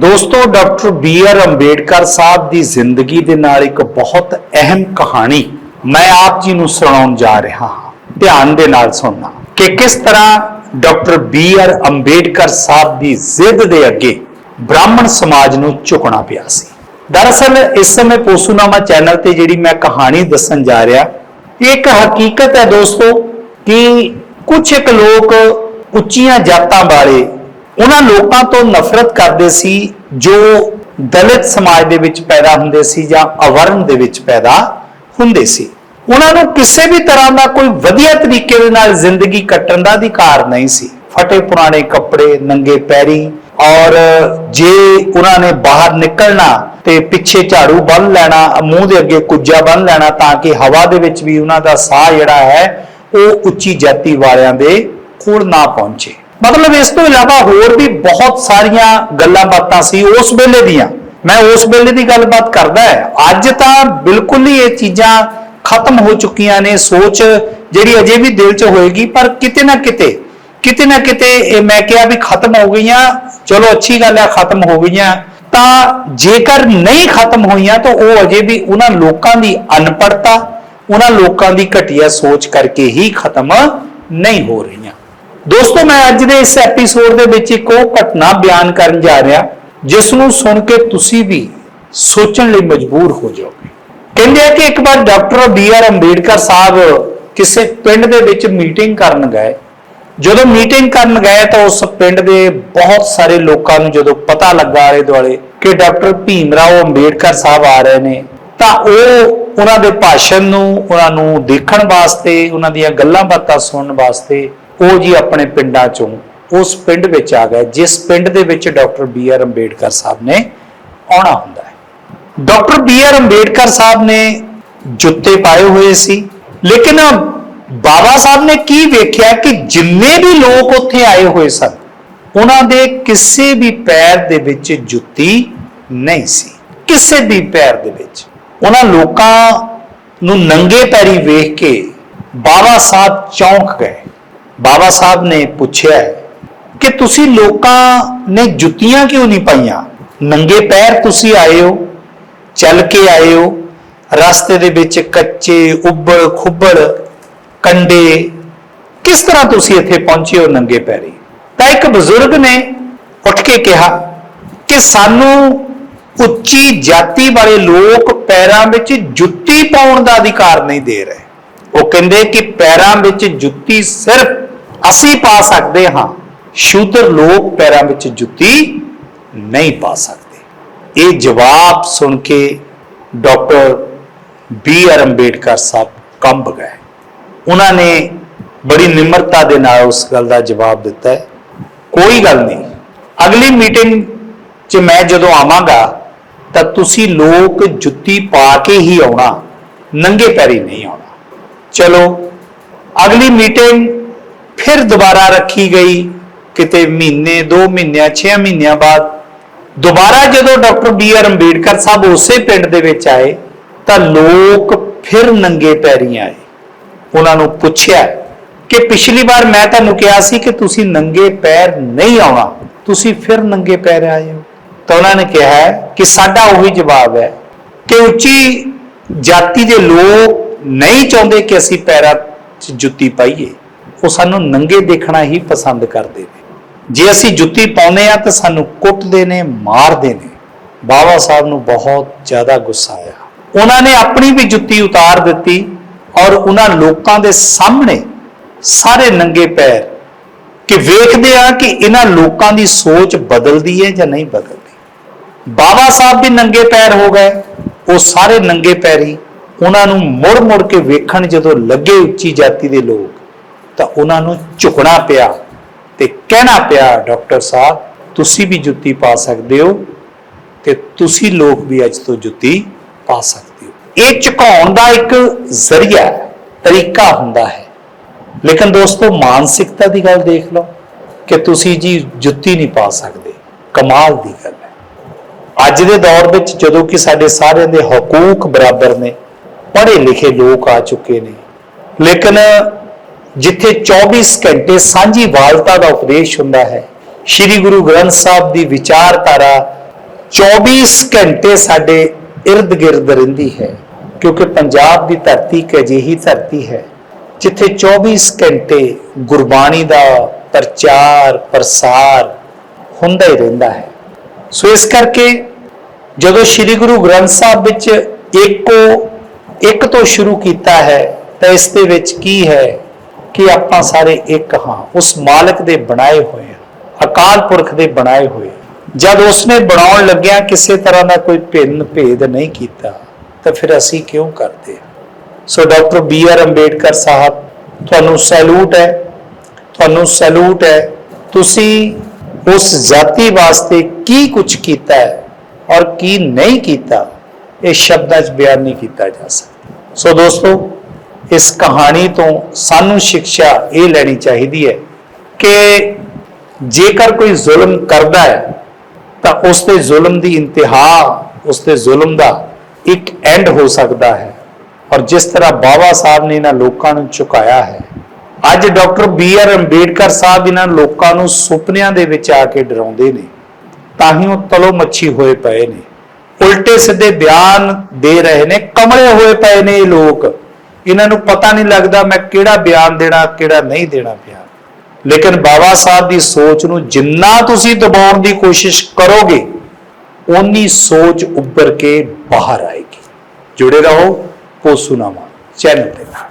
ਦੋਸਤੋ, doctor B R Ambedkar sahib ਦੀ ਜ਼ਿੰਦਗੀ ਦੇ ਨਾਲ ਇੱਕ ਬਹੁਤ ਅਹਿਮ ਕਹਾਣੀ ਮੈਂ ਆਪ ਜੀ ਨੂੰ ਸੁਣਾਉਣ ਜਾ ਰਿਹਾ ਹਾਂ। ਧਿਆਨ ਦੇ ਨਾਲ ਸੁਣਨਾ। ਕਿ ਕਿਸ ਤਰ੍ਹਾਂ doctor B R Ambedkar sahib ਦੀ ਜ਼ਿੱਦ ਦੇ ਅੱਗੇ ਬ੍ਰਾਹਮਣ ਸਮਾਜ ਨੂੰ ਝੁਕਣਾ ਪਿਆ ਸੀ। ਦਰਅਸਲ, ਇਸ ਸਮੇਂ ਪੋਸੂਨਾਮਾ ਚੈਨਲ ਤੇ ਜਿਹੜੀ ਮੈਂ ਕਹਾਣੀ ਦੱਸਣ ਜਾ ਰਿਹਾ ਇਹ ਇੱਕ ਹਕੀਕਤ ਹੈ ਦੋਸਤੋ ਕਿ ਕੁਝ ਇੱਕ ਲੋਕ ਉੱਚੀਆਂ ਜਾਤਾਂ ਵਾਲੇ ਉਹਨਾਂ ਲੋਕਾਂ ਤੋਂ ਨਫ਼ਰਤ ਕਰਦੇ ਸੀ ਜੋ ਦਲਿਤ ਸਮਾਜ ਦੇ ਵਿੱਚ ਪੈਦਾ ਹੁੰਦੇ ਸੀ ਜਾਂ ਅਵਰਨ ਦੇ ਵਿੱਚ ਪੈਦਾ ਹੁੰਦੇ ਸੀ। ਉਹਨਾਂ ਨੂੰ ਕਿਸੇ ਵੀ ਤਰ੍ਹਾਂ ਦਾ ਕੋਈ ਵਧੀਆ ਤਰੀਕੇ ਦੇ ਨਾਲ ਜ਼ਿੰਦਗੀ ਕੱਟਣ ਦਾ ਅਧਿਕਾਰ ਨਹੀਂ ਸੀ। ਫਟੇ ਪੁਰਾਣੇ ਕੱਪੜੇ, ਨੰਗੇ ਪੈਰੀ ਔਰ ਜੇ ਉਹਨਾਂ ਨੇ ਬਾਹਰ ਨਿਕਲਣਾ ਤੇ ਪਿੱਛੇ ਝਾੜੂ ਬੰਨ ਲੈਣਾ, ਮੂੰਹ ਦੇ ਅੱਗੇ ਕੁੱਜਾ ਬੰਨ ਲੈਣਾ ਤਾਂ ਕਿ ਹਵਾ ਦੇ ਵਿੱਚ ਵੀ ਉਹਨਾਂ ਦਾ ਸਾਹ ਜਿਹੜਾ ਹੈ, ਉਹ ਉੱਚੀ ਜਾਤੀ ਵਾਲਿਆਂ ਦੇ ਕੋਲ ਨਾ ਪਹੁੰਚੇ। ਮਤਲਬ ਇਸ ਤੋਂ ਇਲਾਵਾ ਹੋਰ ਵੀ ਬਹੁਤ ਸਾਰੀਆਂ ਗੱਲਾਂ ਬਾਤਾਂ ਸੀ ਉਸ ਵੇਲੇ ਦੀਆਂ। ਮੈਂ ਉਸ ਵੇਲੇ ਦੀ ਗੱਲਬਾਤ ਕਰਦਾ ਹੈ। ਅੱਜ ਤਾਂ ਬਿਲਕੁਲ ਹੀ ਇਹ ਚੀਜ਼ਾਂ ਖਤਮ ਹੋ ਚੁੱਕੀਆਂ ਨੇ, ਸੋਚ ਜਿਹੜੀ ਅਜੇ ਵੀ ਦਿਲ 'ਚ ਹੋਏਗੀ, ਪਰ ਕਿਤੇ ਨਾ ਕਿਤੇ ਕਿਤੇ ਨਾ ਕਿਤੇ ਇਹ ਮੈਂ ਕਿਹਾ ਵੀ ਖਤਮ ਹੋ ਗਈਆਂ, ਚਲੋ ਅੱਛੀ ਗੱਲ ਹੈ ਖਤਮ ਹੋ ਗਈਆਂ। ਤਾਂ ਜੇਕਰ ਨਹੀਂ ਖਤਮ ਹੋਈਆਂ, ਤਾਂ ਉਹ ਅਜੇ ਵੀ ਉਹਨਾਂ ਲੋਕਾਂ ਦੀ ਅਨਪੜਤਾ ਉਹਨਾਂ ਲੋਕਾਂ ਦੀ ਘਟੀਆ ਸੋਚ ਕਰਕੇ ਹੀ ਖਤਮ ਨਹੀਂ ਹੋ ਰਹੀਆਂ। ਦੋਸਤੋ, ਮੈਂ ਅੱਜ ਦੇ ਇਸ ਐਪੀਸੋਡ ਦੇ ਵਿੱਚ ਇੱਕ ਉਹ ਘਟਨਾ ਬਿਆਨ ਕਰਨ ਜਾ ਰਿਹਾ, ਜਿਸ ਨੂੰ ਸੁਣ ਕੇ ਤੁਸੀਂ ਵੀ ਸੋਚਣ ਲਈ ਮਜਬੂਰ ਹੋ ਜਾਓਗੇ। ਕਹਿੰਦੇ ਆ ਕਿ ਇੱਕ ਵਾਰ doctor B R Ambedkar sahib ਕਿਸੇ ਪਿੰਡ ਦੇ ਵਿੱਚ ਮੀਟਿੰਗ ਕਰਨ ਗਏ। ਜਦੋਂ ਮੀਟਿੰਗ ਕਰਨ ਗਏ ਤਾਂ ਉਸ ਪਿੰਡ ਦੇ ਬਹੁਤ ਸਾਰੇ ਲੋਕਾਂ ਨੂੰ ਜਦੋਂ ਪਤਾ ਲੱਗਾ ਆਲੇ ਦੁਆਲੇ ਕਿ ਡਾਕਟਰ ਭੀਮ ਰਾਓ ਅੰਬੇਡਕਰ ਸਾਹਿਬ ਆ ਰਹੇ ਨੇ, ਤਾਂ ਉਹ ਉਹਨਾਂ ਦੇ ਭਾਸ਼ਣ ਨੂੰ, ਉਹਨਾਂ ਨੂੰ ਦੇਖਣ ਵਾਸਤੇ, ਉਹਨਾਂ ਦੀਆਂ ਗੱਲਾਂ ਬਾਤਾਂ ਸੁਣਨ ਵਾਸਤੇ ਉਹ ਜੀ ਆਪਣੇ ਪਿੰਡਾਂ ਚੋਂ ਉਸ ਪਿੰਡ ਵਿੱਚ ਆ ਗਏ, ਜਿਸ ਪਿੰਡ ਦੇ ਵਿੱਚ doctor B R Ambedkar sahib ਨੇ ਆਉਣਾ ਹੁੰਦਾ ਹੈ। Doctor B R Ambedkar sahib ਨੇ ਜੁੱਤੇ ਪਾਏ ਹੋਏ ਸੀ, ਲੇਕਿਨ ਬਾਬਾ ਸਾਹਿਬ ਨੇ ਕੀ ਵੇਖਿਆ ਕਿ ਜਿੰਨੇ ਵੀ ਲੋਕ ਉੱਥੇ ਆਏ ਹੋਏ ਸਨ, ਉਹਨਾਂ ਦੇ ਕਿਸੇ ਵੀ ਪੈਰ ਦੇ ਵਿੱਚ ਜੁੱਤੀ ਨਹੀਂ ਸੀ। ਕਿਸੇ ਵੀ ਪੈਰ ਦੇ ਵਿੱਚ। ਉਹਨਾਂ ਲੋਕਾਂ ਨੂੰ ਨੰਗੇ ਪੈਰੀ ਵੇਖ ਕੇ ਬਾਬਾ ਸਾਹਿਬ ਚੌਂਕ ਗਏ। ਬਾਬਾ ਸਾਹਿਬ ਨੇ ਪੁੱਛਿਆ ਕਿ ਤੁਸੀਂ ਲੋਕਾਂ ਨੇ ਜੁੱਤੀਆਂ ਕਿਉਂ ਨਹੀਂ ਪਾਈਆਂ? ਨੰਗੇ ਪੈਰ ਤੁਸੀਂ ਆਏ ਹੋ, ਚੱਲ ਕੇ ਆਏ ਹੋ, ਰਸਤੇ ਦੇ ਵਿੱਚ ਕੱਚੇ ਉੱਬੜ ਖੁੱਬੜ, ਕੰਡੇ। ਕਿਸ ਤਰ੍ਹਾਂ ਤੁਸੀਂ ਇੱਥੇ ਪਹੁੰਚੇ ਹੋ ਨੰਗੇ ਪੈਰੀ? ਤਾਂ ਇੱਕ ਬਜ਼ੁਰਗ ਨੇ ਉੱਠ ਕੇ ਕਿਹਾ ਕਿ ਸਾਨੂੰ ਉੱਚੀ ਜਾਤੀ ਵਾਲੇ ਲੋਕ ਪੈਰਾਂ ਵਿੱਚ ਜੁੱਤੀ ਪਾਉਣ ਦਾ ਅਧਿਕਾਰ ਨਹੀਂ ਦੇ ਰਹੇ। ਉਹ ਕਹਿੰਦੇ ਕਿ ਪੈਰਾਂ ਵਿੱਚ ਜੁੱਤੀ ਸਿਰਫ ਅਸੀਂ ਪਾ ਸਕਦੇ ਹਾਂ। ਸ਼ੂਦਰ ਲੋਕ ਪੈਰਾਂ ਵਿੱਚ ਜੁੱਤੀ ਨਹੀਂ ਪਾ ਸਕਦੇ। ਇਹ ਜਵਾਬ ਸੁਣ ਕੇ doctor B R Ambedkar sahib ਕੰਬ ਗਏ। ਉਹਨਾਂ ਨੇ ਬੜੀ ਨਿਮਰਤਾ ਦੇ ਨਾਲ ਉਸ ਗੱਲ ਦਾ ਜਵਾਬ ਦਿੱਤਾ ਹੈ। ਕੋਈ ਗੱਲ ਨਹੀਂ। ਅਗਲੀ ਮੀਟਿੰਗ 'ਚ ਮੈਂ ਜਦੋਂ ਆਵਾਂਗਾ, ਤਾਂ ਤੁਸੀਂ ਲੋਕ ਜੁੱਤੀ ਪਾ ਕੇ ਹੀ ਆਉਣਾ, ਨੰਗੇ ਪੈਰੀ ਨਹੀਂ ਆਉਣਾ। ਚਲੋ, ਅਗਲੀ ਮੀਟਿੰਗ ਫਿਰ ਦੁਬਾਰਾ ਰੱਖੀ ਗਈ ਕਿਤੇ ਮਹੀਨੇ 2 ਮਹੀਨਿਆਂ 6 ਮਹੀਨਿਆਂ ਬਾਅਦ। ਦੁਬਾਰਾ ਜਦੋਂ doctor B R Ambedkar sahib ਉਸੇ ਪਿੰਡ ਦੇ ਵਿੱਚ ਆਏ, ਤਾਂ ਲੋਕ ਫਿਰ ਨੰਗੇ ਪੈਰੀ ਆਏ। ਉਹਨਾਂ ਨੂੰ ਪੁੱਛਿਆ ਕਿ ਪਿਛਲੀ ਵਾਰ ਮੈਂ ਤੁਹਾਨੂੰ ਕਿਹਾ ਸੀ ਕਿ ਤੁਸੀਂ ਨੰਗੇ ਪੈਰ ਨਹੀਂ ਆਉਣਾ, ਤੁਸੀਂ ਫਿਰ ਨੰਗੇ ਪੈਰ ਆਏ ਹੋ। ਤਾਂ ਉਹਨਾਂ ਨੇ ਕਿਹਾ ਕਿ ਸਾਡਾ ਉਹੀ ਜਵਾਬ ਹੈ ਕਿ ਉੱਚੀ ਜਾਤੀ ਦੇ ਲੋਕ ਨਹੀਂ ਚਾਹੁੰਦੇ ਕਿ ਅਸੀਂ ਪੈਰਾਂ 'ਚ ਜੁੱਤੀ ਪਾਈਏ। ਉਹ ਸਾਨੂੰ ਨੰਗੇ ਦੇਖਣਾ ਹੀ ਪਸੰਦ ਕਰਦੇ ਨੇ। ਜੇ ਅਸੀਂ ਜੁੱਤੀ ਪਾਉਂਦੇ ਆ ਤਾਂ ਸਾਨੂੰ ਕੁੱਟਦੇ ਨੇ, ਮਾਰਦੇ ਨੇ। ਬਾਬਾ ਸਾਹਿਬ ਨੂੰ ਬਹੁਤ ਜ਼ਿਆਦਾ ਗੁੱਸਾ ਆਇਆ। ਉਹਨਾਂ ਨੇ ਆਪਣੀ ਵੀ ਜੁੱਤੀ ਉਤਾਰ ਦਿੱਤੀ ਔਰ ਉਹਨਾਂ ਲੋਕਾਂ ਦੇ ਸਾਹਮਣੇ ਸਾਰੇ ਨੰਗੇ ਪੈਰ ਕਿ ਵੇਖਦੇ ਆ ਕਿ ਇਹਨਾਂ ਲੋਕਾਂ ਦੀ ਸੋਚ ਬਦਲਦੀ ਹੈ ਜਾਂ ਨਹੀਂ ਬਦਲਦੀ। ਬਾਬਾ ਸਾਹਿਬ ਵੀ ਨੰਗੇ ਪੈਰ ਹੋ ਗਏ, ਉਹ ਸਾਰੇ ਨੰਗੇ ਪੈਰੀ ਉਹਨਾਂ ਨੂੰ ਮੁੜ ਮੁੜ ਕੇ ਵੇਖਣ ਜਦੋਂ ਲੱਗੇ ਉੱਚੀ ਜਾਤੀ ਦੇ ਲੋਕ। ਤਾਂ ਉਹਨਾਂ ਨੂੰ ਝੁਕਣਾ ਪਿਆ ਤੇ ਕਹਿਣਾ ਪਿਆ, ਡਾਕਟਰ ਸਾਹਿਬ, ਤੁਸੀਂ ਵੀ ਜੁੱਤੀ ਪਾ ਸਕਦੇ ਹੋ ਤੇ ਤੁਸੀਂ ਲੋਕ ਵੀ ਅੱਜ ਤੋਂ ਜੁੱਤੀ ਪਾ ਸਕਦੇ ਹੋ। ਇਹ ਝੁਕਾਉਣ ਦਾ ਇੱਕ ਜ਼ਰੀਆ, ਤਰੀਕਾ ਹੁੰਦਾ ਹੈ। ਲੇਕਿਨ ਦੋਸਤੋ, ਮਾਨਸਿਕਤਾ ਦੀ ਗੱਲ ਦੇਖ ਲਓ ਕਿ ਤੁਸੀਂ ਜੀ ਜੁੱਤੀ ਨਹੀਂ ਪਾ ਸਕਦੇ, ਕਮਾਲ ਦੀ ਗੱਲ ਹੈ। ਅੱਜ ਦੇ ਦੌਰ ਵਿੱਚ ਜਦੋਂ ਕਿ ਸਾਡੇ ਸਾਰਿਆਂ ਦੇ ਹਕੂਕ ਬਰਾਬਰ ਨੇ, ਪੜ੍ਹੇ ਲਿਖੇ ਲੋਕ ਆ ਚੁੱਕੇ ਨੇ, ਲੇਕਿਨ ਜਿੱਥੇ 24 ਘੰਟੇ ਸਾਂਝੀ ਵਾਲਤਾ ਦਾ ਉਪਦੇਸ਼ ਹੁੰਦਾ ਹੈ। ਸ੍ਰੀ ਗੁਰੂ ਗ੍ਰੰਥ ਸਾਹਿਬ ਦੀ ਵਿਚਾਰਧਾਰਾ 24 ਘੰਟੇ ਸਾਡੇ ird ਗਿਰਦ ਰਹਿੰਦੀ ਹੈ, ਕਿਉਂਕਿ ਪੰਜਾਬ ਦੀ ਧਰਤੀ ਇੱਕ ਅਜਿਹੀ ਧਰਤੀ ਹੈ, ਜਿੱਥੇ 24 ਘੰਟੇ ਗੁਰਬਾਣੀ ਦਾ ਪ੍ਰਚਾਰ, ਪ੍ਰਸਾਰ ਹੁੰਦਾ ਹੀ ਰਹਿੰਦਾ ਹੈ। ਸੋ ਇਸ ਕਰਕੇ ਜਦੋਂ ਸ੍ਰੀ ਗੁਰੂ ਗ੍ਰੰਥ ਸਾਹਿਬ ਵਿੱਚ ਇੱਕੋ ਇੱਕ ਤੋਂ ਸ਼ੁਰੂ ਕੀਤਾ ਹੈ, ਤਾਂ ਇਸ ਦੇ ਵਿੱਚ ਕੀ ਹੈ? ਕਿ ਆਪਾਂ ਸਾਰੇ ਇੱਕ ਹਾਂ। ਉਸ ਮਾਲਕ ਦੇ ਬਣਾਏ ਹੋਏ ਹਾਂ ਅਕਾਲ ਪੁਰਖ ਦੇ ਬਣਾਏ ਹੋਏ ਜਦ ਉਸਨੇ ਬਣਾਉਣ ਲੱਗਿਆ ਕਿਸੇ ਤਰ੍ਹਾਂ ਦਾ ਕੋਈ ਭਿੰਨ ਭੇਦ ਨਹੀਂ ਕੀਤਾ, ਤਾਂ ਫਿਰ ਅਸੀਂ ਕਿਉਂ ਕਰਦੇ? ਹਾਂ so doctor B R Ambedkar sahib, ਤੁਹਾਨੂੰ ਸੈਲੂਟ ਹੈ। ਤੁਹਾਨੂੰ ਸੈਲੂਟ ਹੈ। ਤੁਸੀਂ ਉਸ ਜਾਤੀ ਵਾਸਤੇ ਕੀ ਕੁਝ ਕੀਤਾ ਹੈ ਔਰ ਕੀ ਨਹੀਂ ਕੀਤਾ? ਇਹ ਸ਼ਬਦਾਂ 'ਚ ਬਿਆਨ ਨਹੀਂ ਕੀਤਾ ਜਾ ਸਕਦਾ। ਸੋ ਦੋਸਤੋ ਇਸ ਕਹਾਣੀ ਤੋਂ ਸਾਨੂੰ ਸਿੱਖਿਆ ਇਹ ਲੈਣੀ ਚਾਹੀਦੀ ਹੈ ਕਿ ਜੇਕਰ ਕੋਈ ਜ਼ੁਲਮ ਕਰਦਾ ਹੈ, ਤਾਂ ਉਸ ਦੇ ਜ਼ੁਲਮ ਦੀ ਇੰਤਹਾ ਉਸ ਦੇ ਜ਼ੁਲਮ ਦਾ ਇੱਕ ਐਂਡ ਹੋ ਸਕਦਾ ਹੈ। ਔਰ ਜਿਸ ਤਰ੍ਹਾਂ ਬਾਬਾ ਸਾਹਿਬ ਨੇ ਇਹਨਾਂ ਲੋਕਾਂ ਨੂੰ ਝੁਕਾਇਆ ਹੈ, ਅੱਜ doctor B R Ambedkar sahib ਇਹਨਾਂ ਲੋਕਾਂ ਨੂੰ ਸੁਪਨਿਆਂ ਦੇ ਵਿੱਚ ਆ ਕੇ ਡਰਾਉਂਦੇ ਨੇ, ਤਾਂ ਹੀ ਉਹ ਤਲੋ ਮੱਛੀ ਹੋਏ ਪਏ ਨੇ। ਉਲਟੇ ਸਿੱਧੇ ਬਿਆਨ ਦੇ ਰਹੇ ਨੇ, ਕਮਲੇ ਹੋਏ ਪਏ ਨੇ ਇਹ ਲੋਕ। ਇਹਨਾਂ ਨੂੰ ਪਤਾ ਨਹੀਂ ਲੱਗਦਾ ਮੈਂ ਕਿਹੜਾ ਬਿਆਨ ਦੇਣਾ, ਕਿਹੜਾ ਨਹੀਂ ਦੇਣਾ ਬਿਆਨ। ਲੇਕਿਨ ਬਾਬਾ ਸਾਹਿਬ ਦੀ ਸੋਚ ਨੂੰ ਜਿੰਨਾ ਤੁਸੀਂ ਦਬਾਉਣ ਦੀ ਕੋਸ਼ਿਸ਼ ਕਰੋਗੇ, ਓਨੀ ਸੋਚ ਉੱਭਰ ਕੇ ਬਾਹਰ ਆਏਗੀ। ਜੁੜੇ ਰਹੋ ਕੋਸੂਨਾਮਾ ਚੈਨਲ ਦੇ ਨਾਲ।